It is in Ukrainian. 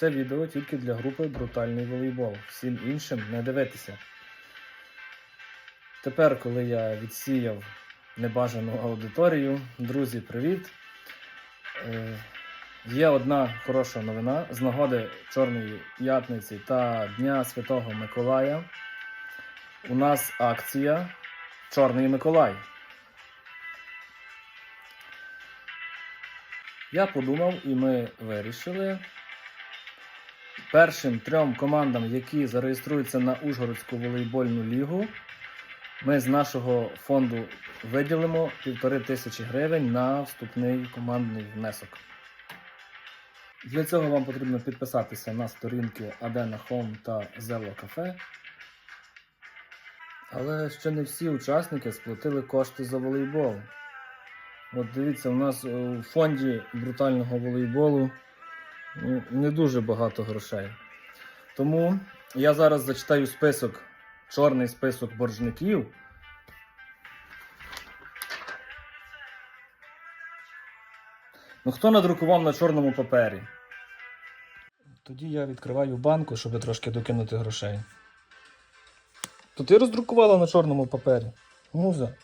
Це відео тільки для групи Брутальний волейбол. Всім іншим не дивитися. Тепер, коли я відсіяв небажану аудиторію, друзі, привіт! Е, Є одна хороша новина з нагоди Чорної п'ятниці та Дня Святого Миколая. У нас акція Чорний Миколай. Я подумав, і ми вирішили першим трьом командам, які зареєструються на Ужгородську волейбольну лігу, ми з нашого фонду виділимо півтори тисячі гривень на вступний командний внесок. Для цього вам потрібно підписатися на сторінки Адена Home та Зело Кафе. Але ще не всі учасники сплатили кошти за волейбол. От дивіться, у нас е, у фонді брутального волейболу не дуже багато грошей. Тому я зараз зачитаю список, чорний список боржників. Ну, хто надрукував на чорному папері? Тоді я відкриваю банку, щоб трошки докинути грошей. То ти роздрукувала на чорному папері? Муза.